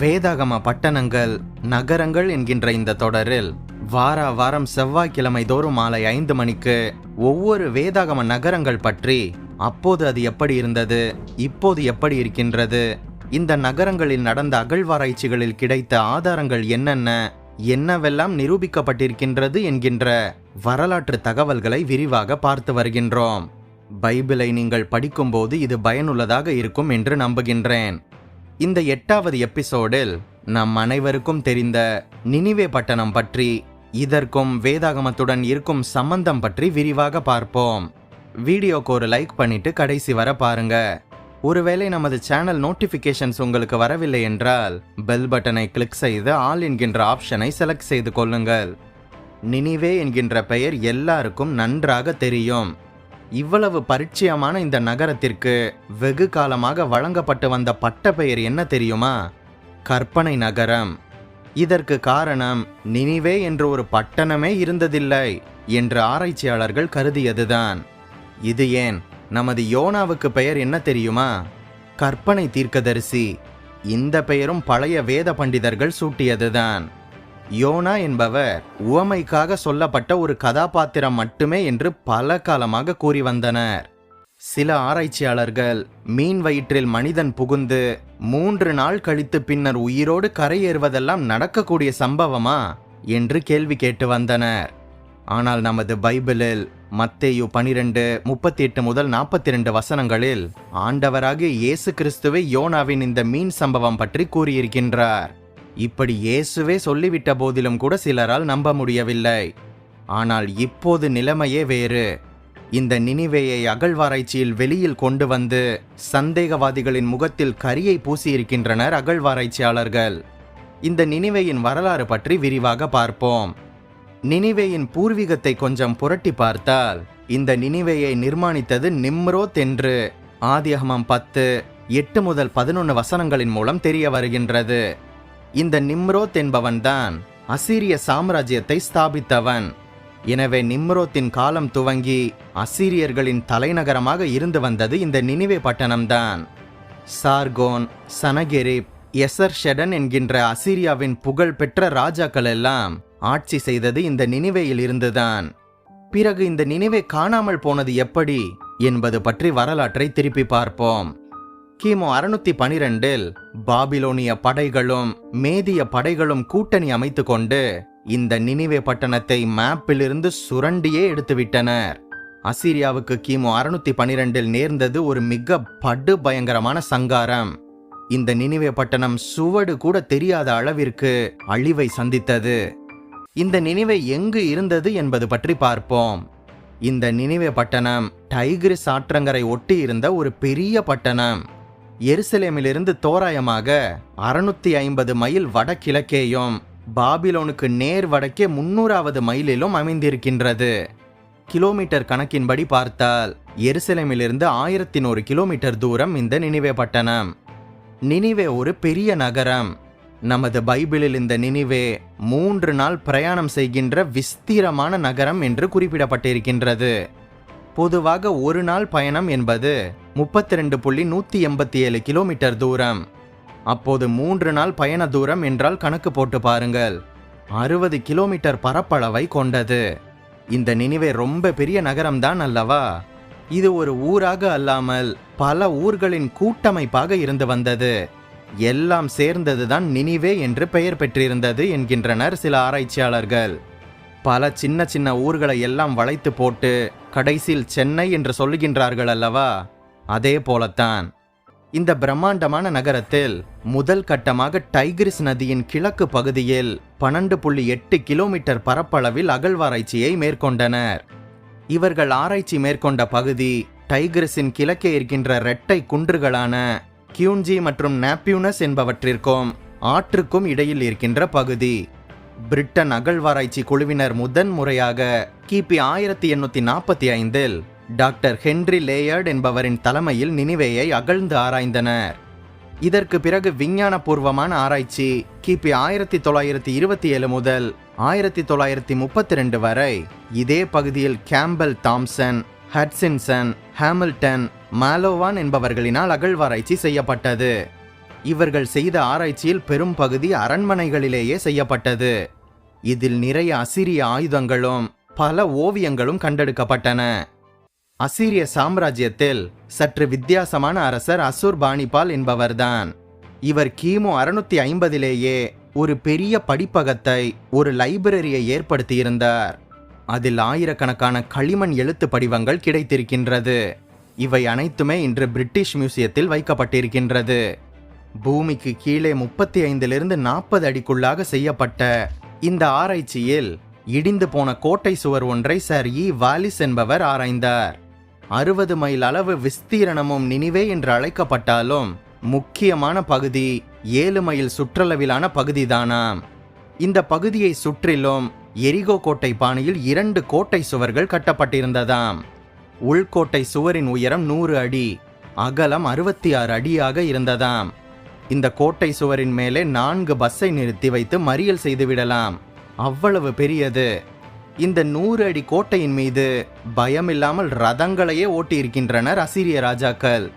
வேதாகம பட்டணங்கள் நகரங்கள் என்கின்ற இந்த தொடரில் வார வாரம் செவ்வாய்க்கிழமை தோறும் மாலை ஐந்து மணிக்கு ஒவ்வொரு வேதாகம நகரங்கள் பற்றி அப்போது அது எப்படி இருந்தது இப்போது எப்படி இருக்கின்றது இந்த நகரங்களில் நடந்த அகழ்வாராய்ச்சிகளில் கிடைத்த ஆதாரங்கள் என்னென்ன என்னவெல்லாம் நிரூபிக்கப்பட்டிருக்கின்றது என்கின்ற வரலாற்று தகவல்களை விரிவாக பார்த்து வருகின்றோம். பைபிளை நீங்கள் படிக்கும்போது இது பயனுள்ளதாக இருக்கும் என்று நம்புகின்றேன். இந்த எட்டாவது எபிசோடில் நம் அனைவருக்கும் தெரிந்த நினிவே பட்டணம் பற்றி இதற்கும் வேதாகமத்துடன் இருக்கும் சம்பந்தம் பற்றி விரிவாக பார்ப்போம். வீடியோக்கு ஒரு லைக் பண்ணிட்டு கடைசி வர பாருங்க. ஒருவேளை நமது சேனல் நோட்டிபிகேஷன்ஸ் உங்களுக்கு வரவில்லை என்றால் பெல் பட்டனை கிளிக் செய்து ஆல் என்கின்ற ஆப்ஷனை செலக்ட் செய்து கொள்ளுங்கள். நினிவே என்கின்ற பெயர் எல்லாருக்கும் நன்றாக தெரியும். இவ்வளவு பரிச்சயமான இந்த நகரத்திற்கு வெகு காலமாக வழங்கப்பட்டு வந்த பட்ட பெயர் என்ன தெரியுமா? கற்பனை நகரம். இதற்கு காரணம் நினிவே என்று ஒரு பட்டணமே இருந்ததில்லை என்று ஆராய்ச்சியாளர்கள் கருதியதுதான். இது ஏன்? நமது யோனாவுக்கு பெயர் என்ன தெரியுமா? கற்பனை தீர்க்கதரிசி. இந்த பெயரும் பழைய வேத பண்டிதர்கள் சூட்டியதுதான். யோனா என்பவர் உவமைக்காக சொல்லப்பட்ட ஒரு கதாபாத்திரம் மட்டுமே என்று பல காலமாக கூறி வந்தனர். சில ஆராய்ச்சியாளர்கள் மீன் வயிற்றில் மனிதன் புகுந்து மூன்று நாள் கழித்து பின்னர் உயிரோடு கரையேறுவதெல்லாம் நடக்கக்கூடிய சம்பவமா என்று கேள்வி கேட்டு வந்தனர். ஆனால் நமது பைபிளில் மத்தேயு பனிரெண்டு முப்பத்தி எட்டு முதல் நாற்பத்தி ரெண்டு வசனங்களில் ஆண்டவராகிய இயேசு கிறிஸ்துவை யோனாவின் இந்த மீன் சம்பவம் பற்றி கூறியிருக்கின்றார். இப்படி இயேசுவே சொல்லிவிட்ட போதிலும் கூட சிலரால் நம்ப முடியவில்லை. ஆனால் இப்போது நிலைமையே வேறு. இந்த நினிவேயை அகழ்வாராய்ச்சியில் வெளியில் கொண்டு வந்து சந்தேகவாதிகளின் முகத்தில் கரியை பூசியிருக்கின்றனர் அகழ்வாராய்ச்சியாளர்கள். இந்த நினிவேயின் வரலாறு பற்றி விரிவாக பார்ப்போம். நினிவேயின் பூர்வீகத்தை கொஞ்சம் புரட்டி பார்த்தால் இந்த நினிவேயை நிர்மாணித்தது நிம்ரோத் என்று ஆதியகமம் பத்து எட்டு முதல் பதினொன்று வசனங்களின் மூலம் தெரிய வருகின்றது. இந்த நிம்ரோத் என்பவன்தான் அசீரிய சாம்ராஜ்யத்தை ஸ்தாபித்தவன். எனவே நிம்ரோத்தின் காலம் துவங்கி அசீரியர்களின் தலைநகரமாக இருந்து வந்தது இந்த நினிவே பட்டணம்தான். சார்கோன் சனகெரிப் எசர் ஷெடன் என்கின்ற அசீரியாவின் புகழ்பெற்ற ராஜாக்கள் எல்லாம் ஆட்சி செய்தது இந்த நினிவேயில் இருந்துதான். பிறகு இந்த நினைவே காணாமல் போனது எப்படி என்பது பற்றி வரலாற்றை திருப்பி பார்ப்போம். கிமு அறுநூத்தி பனிரெண்டில் பாபிலோனிய படைகளும் மேதிய படைகளும் கூட்டணி அமைத்து கொண்டு இந்த நினிவே பட்டணத்தை மேப்பிலிருந்து சுரண்டியே எடுத்துவிட்டனர். அசீரியாவுக்கு கிமு அறுநூத்தி பனிரெண்டில் நேர்ந்தது ஒரு மிக படு பயங்கரமான சங்காரம். இந்த நினிவே பட்டணம் சுவடு கூட தெரியாத அளவிற்கு அழிவை சந்தித்தது. இந்த நினைவை எங்கு இருந்தது என்பது பற்றி பார்ப்போம். இந்த நினைவே பட்டணம் டைகிரிஸ் ஆற்றங்கரை ஒட்டி இருந்த ஒரு பெரிய பட்டணம். எருசலேமிலிருந்து தோராயமாக அறுநூத்தி ஐம்பது மைல் வடகிழக்கேயும் பாபிலோனுக்கு நேர் வடக்கே முன்னூறாவது மைலிலும் அமைந்திருக்கின்றது. கிலோமீட்டர் கணக்கின்படி பார்த்தால் எருசலேமிலிருந்து ஆயிரத்தி நூறு கிலோமீட்டர் தூரம் இந்த நினைவே பட்டணம். நினிவே ஒரு பெரிய நகரம். நமது பைபிளில் இந்த நினைவே மூன்று நாள் பிரயாணம் செய்கின்ற விஸ்தீரமான நகரம் என்று குறிப்பிடப்பட்டிருக்கின்றது. பொதுவாக ஒரு நாள் பயணம் என்பது முப்பத்தி ரெண்டு புள்ளி நூற்றி எண்பத்தி ஏழு கிலோமீட்டர் தூரம். அப்போது மூன்று நாள் பயண தூரம் என்றால் கணக்கு போட்டு பாருங்கள். அறுபது கிலோமீட்டர் பரப்பளவை கொண்டது. இந்த நினிவே ரொம்ப பெரிய நகரம்தான் அல்லவா? இது ஒரு ஊராக அல்லாமல் பல ஊர்களின் கூட்டமைப்பாக இருந்து வந்தது. எல்லாம் சேர்ந்ததுதான் நினிவே என்று பெயர் பெற்றிருந்தது என்கின்றனர் சில ஆராய்ச்சியாளர்கள். பல சின்ன சின்ன ஊர்களை எல்லாம் வளைத்து போட்டு கடைசியில் சென்னை என்று சொல்லுகின்றார்கள் அல்லவா? அதே போலத்தான் இந்த பிரம்மாண்டமான நகரத்தில் முதல் கட்டமாக டைகிரிஸ் நதியின் கிழக்கு பகுதியில் பன்னெண்டு புள்ளி எட்டு கிலோமீட்டர் பரப்பளவில் அகழ்வாராய்ச்சியை மேற்கொண்டனர். இவர்கள் ஆராய்ச்சி மேற்கொண்ட பகுதி டைகிரிஸின் கிழக்கே இருக்கின்ற இரட்டை குன்றுகளான கியூன்ஜி மற்றும் நாப்பியூனஸ் என்பவற்றிற்கும் ஆற்றுக்கும் இடையில் இருக்கின்ற பகுதி. பிரிட்டன் அகழ்வாராய்ச்சி குழுவினர் முதன் முறையாக கிபி ஆயிரத்தி எண்ணூத்தி நாற்பத்தி ஐந்தில் டாக்டர் ஹென்றி லேயர்ட் என்பவரின் தலைமையில் நினைவேயை அகழ்ந்து ஆராய்ந்தனர். இதற்கு பிறகு விஞ்ஞானபூர்வமான ஆராய்ச்சி கிபி ஆயிரத்தி தொள்ளாயிரத்தி இருபத்தி ஏழு முதல் ஆயிரத்தி தொள்ளாயிரத்தி முப்பத்தி ரெண்டு வரை. இதே பகுதியில் Campbell Thompson Hutchinson Hamilton Mallowan என்பவர்களினால் அகழ்வாராய்ச்சி செய்யப்பட்டது. இவர்கள் செய்த ஆராய்ச்சியில் பெரும் பகுதி அரண்மனைகளிலேயே செய்யப்பட்டது. இதில் நிறைய அசிரிய ஆயுதங்களும் பல ஓவியங்களும் கண்டெடுக்கப்பட்டன. அசீரிய சாம்ராஜ்யத்தில் சற்று வித்தியாசமான அரசர் அசுர் பாணிபால் என்பவர்தான். இவர் கிமு அறுநூத்தி ஐம்பதிலேயே ஒரு பெரிய படிப்பகத்தை ஒரு லைப்ரரியை ஏற்படுத்தியிருந்தார். அதில் ஆயிரக்கணக்கான களிமண் எழுத்து படிவங்கள் கிடைத்திருக்கின்றது. இவை அனைத்துமே இன்று பிரிட்டிஷ் மியூசியத்தில் வைக்கப்பட்டிருக்கின்றது. பூமிக்கு கீழே முப்பத்தி ஐந்திலிருந்து நாற்பது அடிக்குள்ளாக செய்யப்பட்ட இந்த ஆராய்ச்சியில் இடிந்து போன கோட்டை சுவர் ஒன்றை சர் இ வாலிஸ் என்பவர் ஆராய்ந்தார். அறுபது மைல் அளவு விஸ்தீரணமும் நினிவே என்று அழைக்கப்பட்டாலும் முக்கியமான பகுதி ஏழு மைல் சுற்றளவிலான பகுதிதானாம் இந்த பகுதியை சுற்றிலும் எரிகோ கோட்டை பாணியில் இரண்டு கோட்டை சுவர்கள் கட்டப்பட்டிருந்ததாம். உள்கோட்டை சுவரின் உயரம் நூறு அடி அகலம் அறுபத்தி ஆறு அடியாக இருந்ததாம். இந்த கோட்டை சுவரின் மேலே நான்கு பஸ்ஸை நிறுத்தி வைத்து மறியல் செய்துவிடலாம். அவ்வளவு பெரியது. இந்த நூறு அடி கோட்டையின் மீது பயமில்லாமல் ரதங்களையே ஓட்டியிருக்கின்றனர் அசிரிய ராஜாக்கள்.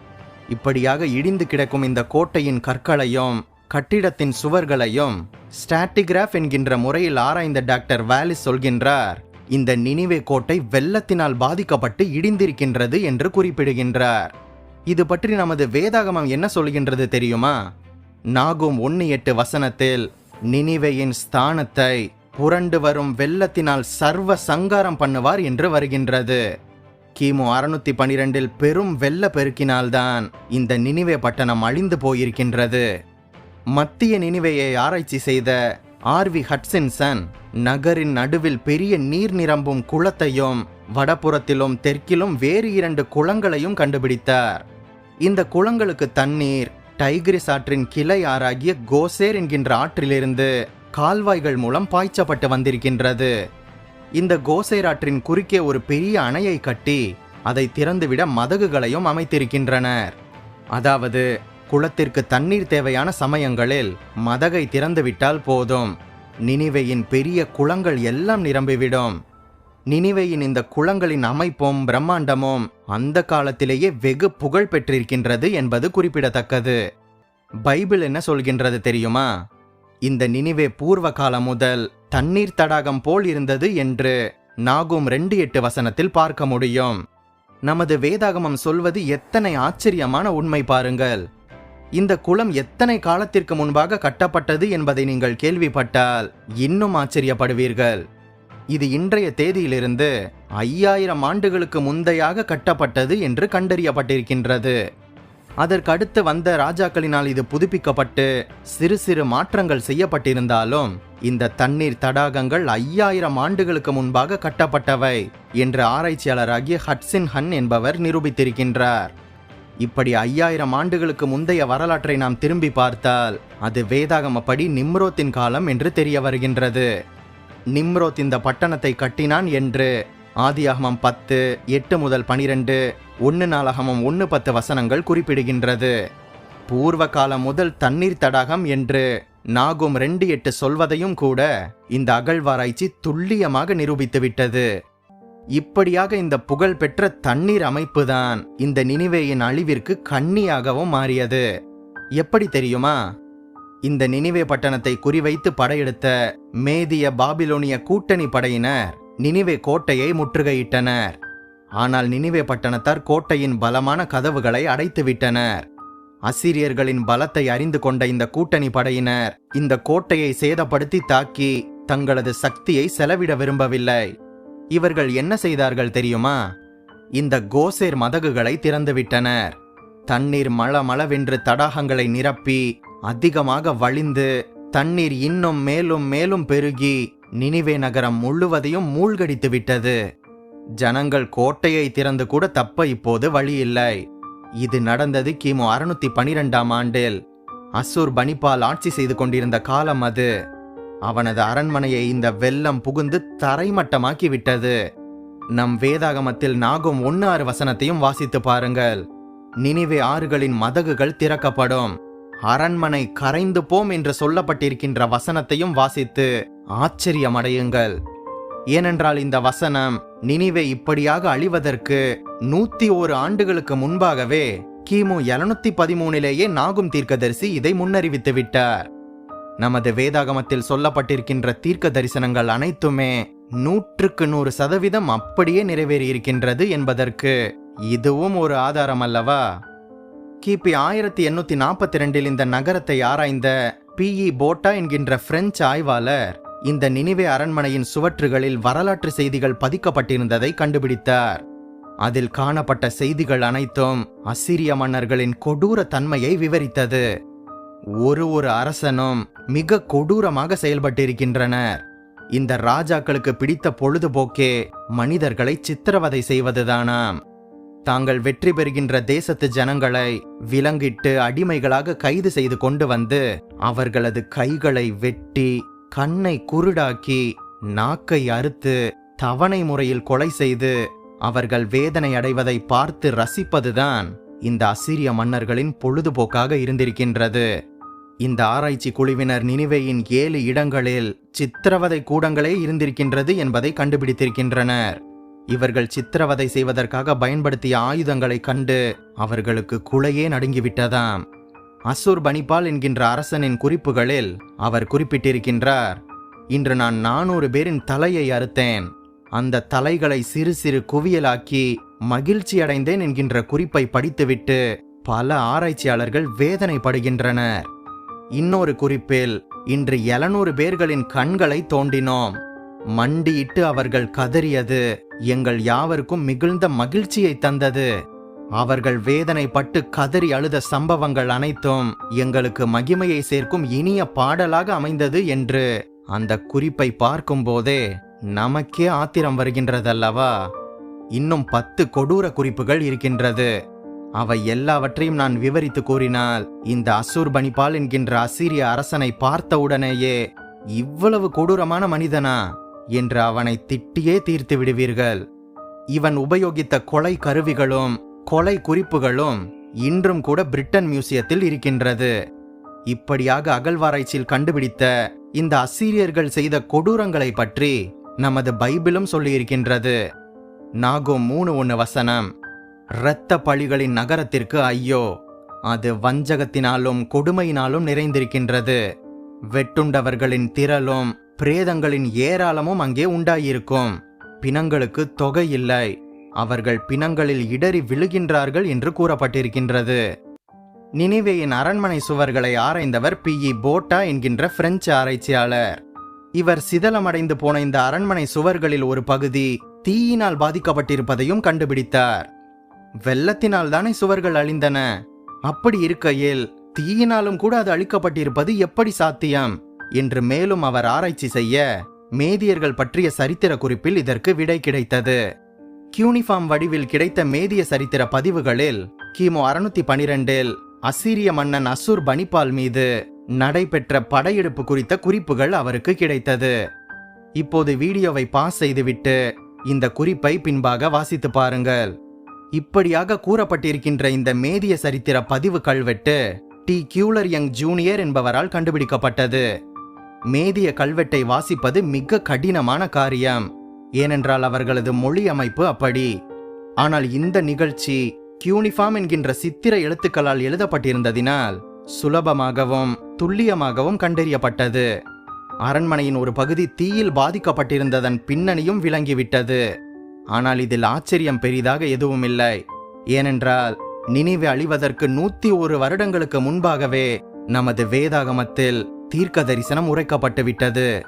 இப்படியாக இடிந்து கிடக்கும் இந்த கோட்டையின் கற்களையும் கட்டிடத்தின் சுவர்களையும் ஸ்டாட்டிகிராஃப் என்கின்ற முறையில் ஆராய்ந்த டாக்டர் வேலிஸ் சொல்கின்றார் இந்த நினிவே கோட்டை வெள்ளத்தினால் பாதிக்கப்பட்டு இடிந்திருக்கின்றது என்று குறிப்பிடுகின்றார். இது பற்றி நமது வேதாகமம் என்ன சொல்கின்றது தெரியுமா? நாகும் ஒன்று எட்டு வசனத்தில் நினிவேயின் ஸ்தானத்தை புரண்டு வரும் வெள்ளத்தினால் சர்வ சங்காரம் பண்ணுவார் என்று வருகின்றது. கிமு அறுநூத்தி பனிரெண்டில் பெரும் வெள்ள பெருக்கினால்தான் இந்த நினிவே பட்டணம் அழிந்து போயிருக்கின்றது. மத்திய நினிவையை ஆராய்ச்சி செய்த ஆர்வி ஹட்சின்சன் நகரின் நடுவில் பெரிய நீர் நிரம்பும் குளத்தையும் வடபுறத்திலும் தெற்கிலும் வேறு இரண்டு குளங்களையும் கண்டுபிடித்தார். இந்த குளங்களுக்கு தண்ணீர் டைகிரிஸ் ஆற்றின் கிளை ஆறாகிய கோசேர் என்கின்ற ஆற்றிலிருந்து கால்வாய்கள் மூலம் பாய்ச்சப்பட்டு வந்திருக்கின்றது. இந்த கோசேராற்றின் குறுக்கே ஒரு பெரிய அணையை கட்டி அதை திறந்துவிட மதகுகளையும் அமைத்திருக்கின்றனர். அதாவது குளத்திற்கு தண்ணீர் தேவையான சமயங்களில் மதகை திறந்துவிட்டால் போதும். நினிவையின் பெரிய குளங்கள் எல்லாம் நிரம்பிவிடும். நினிவையின் இந்த குளங்களின் அமைப்பும் பிரம்மாண்டமும் அந்த காலத்திலேயே வெகு புகழ் பெற்றிருக்கின்றது என்பது குறிப்பிடத்தக்கது. பைபிள் என்ன சொல்கின்றது தெரியுமா? இந்த நினைவே பூர்வ காலம் முதல் தண்ணீர் தடாகம் போல் இருந்தது என்று நாகும் ரெண்டு எட்டு வசனத்தில் பார்க்க முடியும். நமது வேதாகமம் சொல்வது எத்தனை ஆச்சரியமான உண்மை பாருங்கள். இந்த குளம் எத்தனை காலத்திற்கு முன்பாக கட்டப்பட்டது என்பதை நீங்கள் கேள்விப்பட்டால் இன்னும் ஆச்சரியப்படுவீர்கள். இது இன்றைய தேதியிலிருந்து ஐயாயிரம் ஆண்டுகளுக்கு முந்தையாக கட்டப்பட்டது என்று கண்டறியப்பட்டிருக்கின்றது. அதற்கடுத்து வந்த ராஜாக்களினால் இது புதுப்பிக்கப்பட்டு சிறு சிறு மாற்றங்கள் செய்யப்பட்டிருந்தாலும் இந்த தண்ணீர் தடாகங்கள் ஐயாயிரம் ஆண்டுகளுக்கு முன்பாக கட்டப்பட்டவை என்று ஆராய்ச்சியாளராகிய ஹட்சின் ஹன் என்பவர் நிரூபித்திருக்கின்றார். இப்படி ஐயாயிரம் ஆண்டுகளுக்கு முந்தைய வரலாற்றை நாம் திரும்பி பார்த்தால் அது வேதாகமப்படி நிம்ரோத்தின் காலம் என்று தெரிய வருகின்றது. நிம்ரோத் இந்த பட்டணத்தை கட்டினான் என்று ஆதியாகமம் பத்து எட்டு முதல் பனிரெண்டு ஒன்று நாளாகமம் ஒன்று பத்து வசனங்கள் குறிப்பிடுகின்றது. பூர்வ காலம் முதல் தண்ணீர் தடாகம் என்று நாகும் ரெண்டு எட்டு சொல்வதையும் கூட இந்த அகழ்வாராய்ச்சி துல்லியமாக நிரூபித்து விட்டது. இப்படியாக இந்த புகழ்பெற்ற தண்ணீர் அமைப்புதான் இந்த நினைவேயின் அழிவிற்கு கண்ணியாகவும் மாறியது. எப்படி தெரியுமா? இந்த நினைவே பட்டணத்தை குறிவைத்து படையெடுத்த மேதிய பாபிலோனிய கூட்டணி படையினர் நினைவே கோட்டையை முற்றுகையிட்டனர். ஆனால் நினிவே பட்டணத்தார் கோட்டையின் பலமான கதவுகளை அடைத்துவிட்டனர். அசிரியர்களின் பலத்தை அறிந்து கொண்ட இந்த கூட்டணி படையினர் இந்த கோட்டையை சேதப்படுத்தி தாக்கி தங்களது சக்தியை செலவிட விரும்பவில்லை. இவர்கள் என்ன செய்தார்கள் தெரியுமா? இந்த கோசேர் மதகுகளை திறந்துவிட்டனர். தண்ணீர் மளமளவென்று தடாகங்களை நிரப்பி அதிகமாக வழிந்து தண்ணீர் இன்னும் மேலும் மேலும் பெருகி நினிவே நகரம் முழுவதையும் மூழ்கடித்து விட்டது ஜனங்கள் கோட்டையை திறந்து கூட தப்ப இப்போது வழி இல்லை இது நடந்தது கிமு அறுநூத்தி பனிரெண்டாம் ஆண்டில். அசூர் பனிபால் ஆட்சி செய்து கொண்டிருந்த காலம் அது. அவனது அரண்மனையை இந்த வெள்ளம் புகுந்து தரைமட்டமாக்கி விட்டது நம் வேதாகமத்தில் நாகும் ஒன்னு ஆறு வசனத்தையும் வாசித்து பாருங்கள். நினைவே ஆறுகளின் மதகுகள் திறக்கப்படும். அரண்மனை கரைந்து போம் என்று சொல்லப்பட்டிருக்கின்ற வசனத்தையும் வாசித்து ஆச்சரியமடையுங்கள். ஏனென்றால் இந்த வசனம் நினிவே இப்படியாக அழிவதற்கு நூத்தி ஓரு ஆண்டுகளுக்கு முன்பாகவே கிமு எழுநூத்தி பதிமூணிலேயே நாகும் தீர்க்கதரிசி இதை முன்னறிவித்து விட்டார். நமது வேதாகமத்தில் சொல்லப்பட்டிருக்கின்ற தீர்க்க தரிசனங்கள் அனைத்துமே நூற்றுக்கு நூறு சதவீதம் அப்படியே நிறைவேறியிருக்கின்றது என்பதற்கு இதுவும் ஒரு ஆதாரம் அல்லவா கிபி ஆயிரத்தி எண்ணூத்தி நாற்பத்தி ரெண்டில் இந்த நகரத்தை ஆராய்ந்த பிஇ போட்டா என்கின்ற பிரெஞ்சு ஆய்வாளர் இந்த நினைவே அரண்மனையின் சுவற்றுகளில் வரலாற்று செய்திகள் பதிக்கப்பட்டிருந்ததை கண்டுபிடித்தார். அதில் காணப்பட்ட செய்திகள் அனைத்தும் அசிரிய மன்னர்களின் கொடூர தன்மையை விவரித்தது. ஒரு ஒரு அரசனும் மிக கொடூரமாக செயல்பட்டிருக்கின்றனர். இந்த ராஜாக்களுக்கு பிடித்த பொழுதுபோக்கே மனிதர்களை சித்திரவதை செய்வதுதானாம். தாங்கள் வெற்றி பெறுகின்ற தேசத்து ஜனங்களை விலங்கிட்டு அடிமைகளாக கைது செய்து கொண்டு வந்து அவர்களது கைகளை வெட்டி கண்ணை குருடாக்கி நாக்கை அறுத்து தவணை முறையில் கொலை செய்து அவர்கள் வேதனை அடைவதை பார்த்து ரசிப்பதுதான் இந்த அசிரிய மன்னர்களின் பொழுதுபோக்காக இருந்திருக்கின்றது. இந்த ஆராய்ச்சி குழுவினர் நினைவையின் ஏழு இடங்களில் சித்திரவதை கூடங்களே இருந்திருக்கின்றது என்பதை கண்டுபிடித்திருக்கின்றனர். இவர்கள் சித்திரவதை செய்வதற்காக பயன்படுத்திய ஆயுதங்களைக் கண்டு அவர்களுக்கு குலையே நடுங்கிவிட்டதாம். அசூர் பனிபால் என்கின்ற அரசனின் குறிப்புகளில் அவர் குறிப்பிட்டிருக்கின்றார் இன்று நான் நானூறு பேரின் தலையை அறுத்தேன். அந்த தலைகளை சிறு சிறு குவியலாக்கி மகிழ்ச்சி அடைந்தேன் என்கின்ற குறிப்பை படித்துவிட்டு பல ஆராய்ச்சியாளர்கள் வேதனைப்படுகின்றனர். இன்னொரு குறிப்பில் இன்று எழுநூறு பேர்களின் கண்களை தோண்டினோம். மண்டியிட்டு அவர்கள் கதறியது. எங்கள் யாவருக்கும் மிகுந்த மகிழ்ச்சியை தந்தது. அவர்கள் வேதனைப்பட்டு கதறி அழுத சம்பவங்கள் அனைத்தும் எங்களுக்கு மகிமையை சேர்க்கும் இனிய பாடலாக அமைந்தது என்று அந்த குறிப்பை பார்க்கும்போதே நமக்கே ஆத்திரம் வருகின்றதல்லவா? இன்னும் பத்து கொடூர குறிப்புகள் இருக்கின்றது. அவை எல்லாவற்றையும் நான் விவரித்து கூறினால் இந்த அசூர் பனிபால் என்கின்ற அசீரிய அரசனை பார்த்தவுடனேயே இவ்வளவு கொடூரமான மனிதனா என்று அவனை திட்டியே தீர்த்து விடுவீர்கள். இவன் உபயோகித்த கொலை கருவிகளும் கொலை குறிப்புகளும் இன்றும் கூட பிரிட்டன் மியூசியத்தில் இருக்கின்றது. இப்படியாக அகழ்வாராய்ச்சியில் கண்டுபிடித்த இந்த அசீரியர்கள் செய்த கொடூரங்களை பற்றி நமது பைபிளும் சொல்லியிருக்கின்றது. நாகும் மூணு ஒன்று வசனம் இரத்த பழிகளின் நகரத்திற்கு ஐயோ அது வஞ்சகத்தினாலும் கொடுமையினாலும் நிறைந்திருக்கின்றது. வெட்டுண்டவர்களின் திரளும் பிரேதங்களின் ஏராளமும் அங்கே உண்டாயிருக்கும். பிணங்களுக்கு தொகை இல்லை. அவர்கள் பிணங்களில் இடறி விழுகின்றார்கள் என்று கூறப்பட்டிருக்கின்றது. நினிவேயின் அரண்மனை சுவர்களை ஆராய்ந்தவர் பி. இ. போட்டா என்கின்ற பிரெஞ்சு ஆராய்ச்சியாளர். இவர் சிதலமடைந்து போன இந்த அரண்மனை சுவர்களில் ஒரு பகுதி தீயினால் பாதிக்கப்பட்டிருப்பதையும் கண்டுபிடித்தார். வெள்ளத்தினால் தானே சுவர்கள் அழிந்தன. அப்படி இருக்கையில் தீயினாலும் கூட அது அழிக்கப்பட்டிருப்பது எப்படி சாத்தியம்? என்று மேலும் அவர் ஆராய்ச்சி செய்ய மேதியர்கள் பற்றிய சரித்திர குறிப்பில் இதற்கு விடை கிடைத்தது. கியூனிஃபார்ம் வடிவில் கிடைத்த மேதிய சரித்திர பதிவுகளில் கிமு அறுநூத்தி பனிரெண்டில் அசீரிய மன்னன் அசூர் பனிபால் மீது நடைபெற்ற படையெடுப்பு குறித்த குறிப்புகள் அவருக்கு கிடைத்தது. இப்போது வீடியோவை பாஸ் செய்துவிட்டு இந்த குறிப்பை பின்பாக வாசித்து பாருங்கள். இப்படியாக கூறப்பட்டிருக்கின்ற இந்த மேதிய சரித்திர பதிவு கல்வெட்டு டி. கியூலர் யங் ஜூனியர் என்பவரால் கண்டுபிடிக்கப்பட்டது. மேதிய கல்வெட்டை வாசிப்பது மிக கடினமான காரியம். ஏனென்றால் அவர்களது மொழி அமைப்பு அப்படி. ஆனால் இந்த நிகழ்ச்சி கியூனிஃபார்ம் என்கின்ற சித்திர எழுத்துக்களால் எழுதப்பட்டிருந்ததினால் சுலபமாகவும் துல்லியமாகவும் கண்டறியப்பட்டது. அரண்மனையின் ஒரு பகுதி தீயில் பாதிக்கப்பட்டிருந்ததன் பின்னணியும் விளங்கிவிட்டது. ஆனால் இதில் ஆச்சரியம் பெரிதாக எதுவும் இல்லை ஏனென்றால் நினைவு அழிவதற்கு நூத்தி ஒரு வருடங்களுக்கு முன்பாகவே நமது வேதாகமத்தில் தீர்க்க தரிசனம் உரைக்கப்பட்டு விட்டது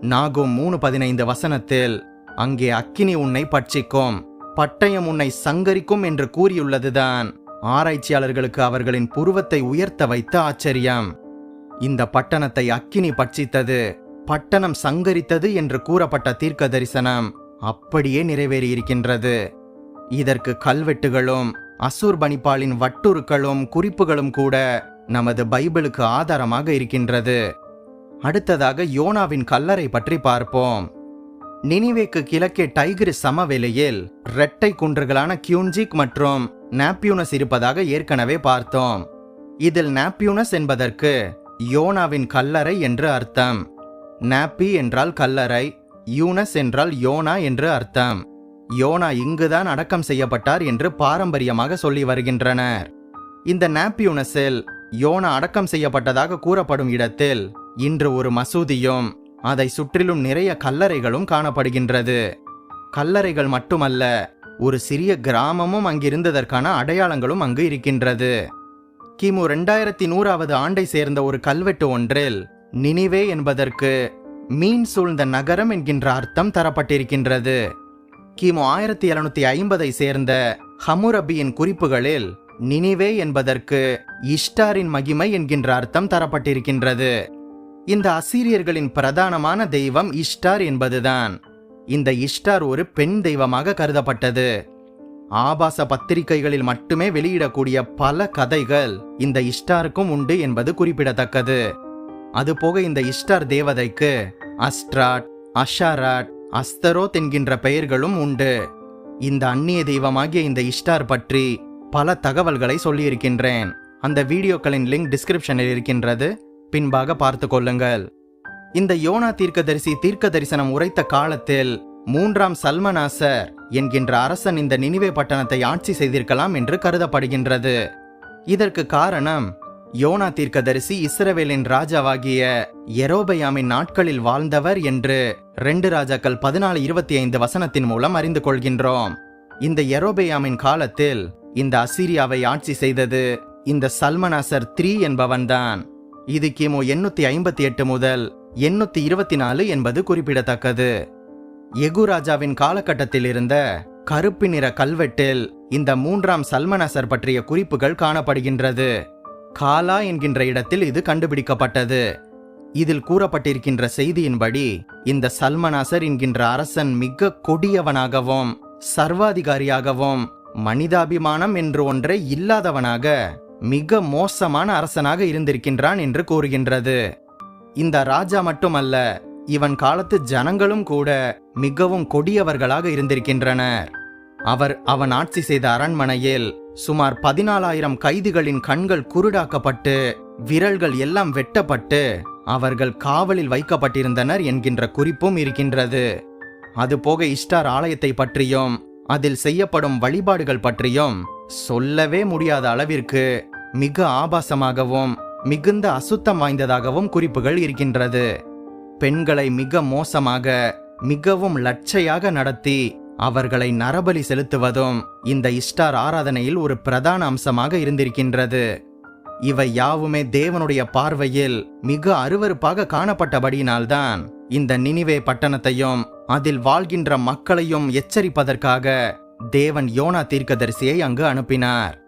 நாகும் மூணு பதினைந்து வசனத்தில் அங்கே அக்கினி உன்னை பட்சிக்கும் பட்டயம் உன்னை சங்கரிக்கும் என்று கூறியுள்ளதுதான். ஆராய்ச்சியாளர்களுக்கு அவர்களின் புருவத்தை உயர்த்த வைத்த ஆச்சரியம். இந்த பட்டணத்தை அக்கினி பட்சித்தது பட்டணம் சங்கரித்தது என்று கூறப்பட்ட தீர்க்க தரிசனம் அப்படியே நிறைவேறியிருக்கின்றது. இதற்கு கல்வெட்டுகளும் அசூர் பணிப்பாளின் வட்டுருக்களும் குறிப்புகளும் கூட நமது பைபிளுக்கு ஆதாரமாக இருக்கின்றது. அடுத்ததாக யோனாவின் கல்லறை பற்றி பார்ப்போம். நினிவேக்கு கிழக்கே டைகிரிஸ் சமவெளியில் இரட்டை குன்றுகளான கியூன்ஜிக் மற்றும் நாப்பியூனஸ் இருப்பதாக ஏற்கனவே பார்த்தோம். இதில் நாப்யூனஸ் என்பதற்கு யோனாவின் கல்லறை என்று அர்த்தம். நாப்பி என்றால் கல்லறை யூனஸ் என்றால் யோனா என்று அர்த்தம். யோனா இங்குதான் அடக்கம் செய்யப்பட்டார் என்று பாரம்பரியமாக சொல்லி வருகின்றனர். இந்த நாப்பியூனஸில் யோனா அடக்கம் செய்யப்பட்டதாக கூறப்படும் இடத்தில் இன்று ஒரு மசூதியும் அதை சுற்றிலும் நிறைய கல்லறைகளும் காணப்படுகின்றது. கல்லறைகள் மட்டுமல்ல ஒரு சிறிய கிராமமும் அங்கிருந்ததற்கான அடையாளங்களும் அங்கு இருக்கின்றது. கிமு ரெண்டாயிரத்தி நூறாவது ஆண்டை சேர்ந்த ஒரு கல்வெட்டு ஒன்றில் நினிவே என்பதற்கு மீன் சூழ்ந்த நகரம் என்கின்ற அர்த்தம் தரப்பட்டிருக்கின்றது. கிமு ஆயிரத்தி எழுநூத்தி ஐம்பதை சேர்ந்த ஹமுரபியின் குறிப்புகளில் நினிவே என்பதற்கு இஷ்டாரின் மகிமை என்கின்ற அர்த்தம் தரப்பட்டிருக்கின்றது. இந்த அசீரியர்களின் பிரதானமான தெய்வம் இஷ்டார் என்பதுதான். இந்த இஷ்டார் ஒரு பெண் தெய்வமாக கருதப்பட்டது. ஆபாச பத்திரிகைகளில் மட்டுமே வெளியிடக்கூடிய பல கதைகள் இந்த இஷ்டாருக்கும் உண்டு என்பது குறிப்பிடத்தக்கது. அதுபோக இந்த இஷ்டார் தேவதைக்கு அஸ்ட்ராட் அஷாராட் அஸ்தரோத் என்கின்ற பெயர்களும் உண்டு. இந்த அந்நிய தெய்வமாகிய இந்த இஷ்டார் பற்றி பல தகவல்களை சொல்லியிருக்கின்றேன். அந்த வீடியோக்களின் லிங்க் டிஸ்கிரிப்ஷனில் இருக்கின்றது. பின்பாக பார்த்து கொள்ளுங்கள். இந்த யோனா தீர்க்கதரிசி தீர்க்க தரிசனம் உரைத்த காலத்தில் மூன்றாம் சல்மனாசர் என்கின்ற அரசன் இந்த நினிவே பட்டணத்தை ஆட்சி செய்திருக்கலாம் என்று கருதப்படுகின்றது. இதற்கு காரணம் யோனா தீர்க்கதரிசி இஸ்ரவேலின் ராஜாவாகிய எரோபயாமின் நாட்களில் வாழ்ந்தவர் என்று ரெண்டு ராஜாக்கள் பதினாலு இருபத்தி ஐந்து வசனத்தின் மூலம் அறிந்து கொள்கின்றோம். இந்த எரோபயாமின் காலத்தில் இந்த அசீரியாவை ஆட்சி செய்தது இந்த சல்மனாசர் த்ரீ என்பவன்தான். இது கிமு எண்ணூத்தி ஐம்பத்தி எட்டு முதல் எண்ணூத்தி இருபத்தி நாலு என்பது குறிப்பிடத்தக்கது. எகு ராஜாவின் காலகட்டத்தில் இருந்த கருப்பு நிற கல்வெட்டில் இந்த மூன்றாம் சல்மனசர் பற்றிய குறிப்புகள் காணப்படுகின்றது. காலா என்கின்ற இடத்தில் இது கண்டுபிடிக்கப்பட்டது. இதில் கூறப்பட்டிருக்கின்ற செய்தியின்படி இந்த சல்மனாசர் என்கின்ற அரசன் மிக கொடியவனாகவும் சர்வாதிகாரியாகவும் மனிதாபிமானம் என்று ஒன்றை இல்லாதவனாக மிக மோசமான அரசனாக இருந்திருக்கின்றான் என்று கூறுகின்றது. இந்த ராஜா மட்டுமல்ல இவன் காலத்து ஜனங்களும் கூட மிகவும் கொடியவர்களாக இருந்திருக்கின்றனர். அவர் அவன் ஆட்சி செய்த அரண்மனையில் சுமார் பதினாலாயிரம் கைதிகளின் கண்கள் குருடாக்கப்பட்டு விரல்கள் எல்லாம் வெட்டப்பட்டு அவர்கள் காவலில் வைக்கப்பட்டிருந்தனர் என்கின்ற குறிப்பும் இருக்கின்றது. அதுபோக இஷ்டார் ஆலயத்தை பற்றியும் அதில் செய்யப்படும் வழிபாடுகள் பற்றியும் சொல்லவே முடியாத அளவிற்கு மிக ஆபாசமாகவும் மிகுந்த அசுத்தம் வாய்ந்ததாகவும் குறிப்புகள் இருக்கின்றது. பெண்களை மிக மோசமாக மிகவும் லட்சையாக நடத்தி அவர்களை நரபலி செலுத்துவதும் இந்த இஷ்டார் ஆராதனையில் ஒரு பிரதான அம்சமாக இருந்திருக்கின்றது. இவை யாவுமே தேவனுடைய பார்வையில் மிக அருவருப்பாக காணப்பட்டபடியினால்தான் இந்த நினிவே பட்டணத்தையும் அதில் வாழ்கின்ற மக்களையும் எச்சரிப்பதற்காக தேவன் யோனா தீர்க்கதரிசியை அங்கு அனுப்பினார்.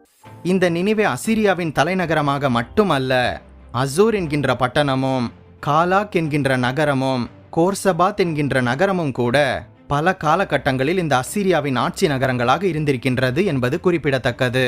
இந்த நினிவே அசிரியாவின் தலைநகரமாக மட்டுமல்ல அசூர் என்கின்ற பட்டணமும் காலாக் என்கின்ற நகரமும் கோர்சபாத் என்கின்ற நகரமும் கூட பல காலகட்டங்களில் இந்த அசிரியாவின் ஆட்சி நகரங்களாக இருந்திருக்கின்றது என்பது குறிப்பிடத்தக்கது.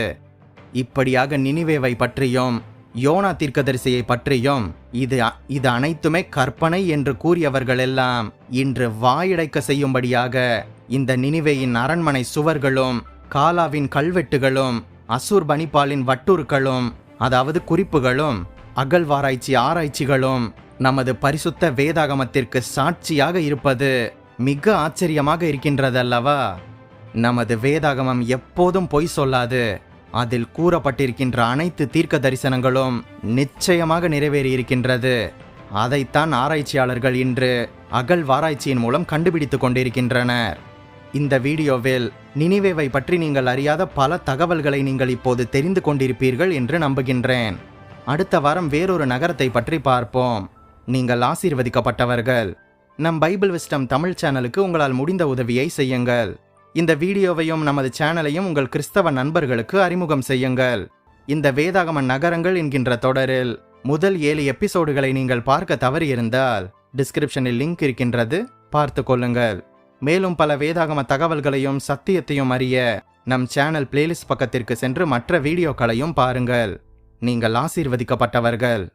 இப்படியாக நினிவேவை பற்றியும் யோனா தீர்க்கதரிசியை பற்றியும் இது இது அனைத்துமே கற்பனை என்று கூறியவர்களெல்லாம் இன்று வாயடைக்க செய்யும்படியாக இந்த நினிவேயின் அரண்மனை சுவர்களும் காலாவின் கல்வெட்டுகளும் அசூர் பனிப்பாலின் வட்டூர்களும் அதாவது குறிப்புகளும் அகழ்வாராய்ச்சி ஆராய்ச்சிகளும் நமது பரிசுத்த வேதாகமத்திற்கு சாட்சியாக இருப்பது மிக ஆச்சரியமாக இருக்கின்றதல்லவா? நமது வேதாகமம் எப்போதும் பொய் சொல்லாது. அதில் கூறப்பட்டிருக்கின்ற அனைத்து தீர்க்க தரிசனங்களும் நிச்சயமாக நிறைவேறியிருக்கின்றது. அதைத்தான் ஆராய்ச்சியாளர்கள் இன்று அகழ்வாராய்ச்சியின் மூலம் கண்டுபிடித்துக் கொண்டிருக்கின்றனர். இந்த வீடியோவில் நினைவேவை பற்றி நீங்கள் அறியாத பல தகவல்களை நீங்கள் இப்போது தெரிந்து கொண்டிருப்பீர்கள் என்று நம்புகின்றேன். அடுத்த வாரம் வேறொரு நகரத்தை பற்றி பார்ப்போம். நீங்கள் ஆசீர்வதிக்கப்பட்டவர்கள். நம் பைபிள் விஸ்டம் தமிழ் சேனலுக்கு உங்களால் முடிந்த உதவியை செய்யுங்கள். இந்த வீடியோவையும் நமது சேனலையும் உங்கள் கிறிஸ்தவ நண்பர்களுக்கு அறிமுகம் செய்யுங்கள். இந்த வேதாகம நகரங்கள் என்கின்ற தொடரில் முதல் ஏழு எபிசோடுகளை நீங்கள் பார்க்க தவறியிருந்தால் டிஸ்கிரிப்ஷனில் லிங்க் இருக்கின்றது. பார்த்து கொள்ளுங்கள். மேலும் பல வேதாகம தகவல்களையும் சத்தியத்தையும் அறிய நம் சேனல் பிளேலிஸ்ட் பக்கத்திற்கு சென்று மற்ற வீடியோக்களையும் பாருங்கள். நீங்கள் ஆசீர்வதிக்கப்பட்டவர்கள்.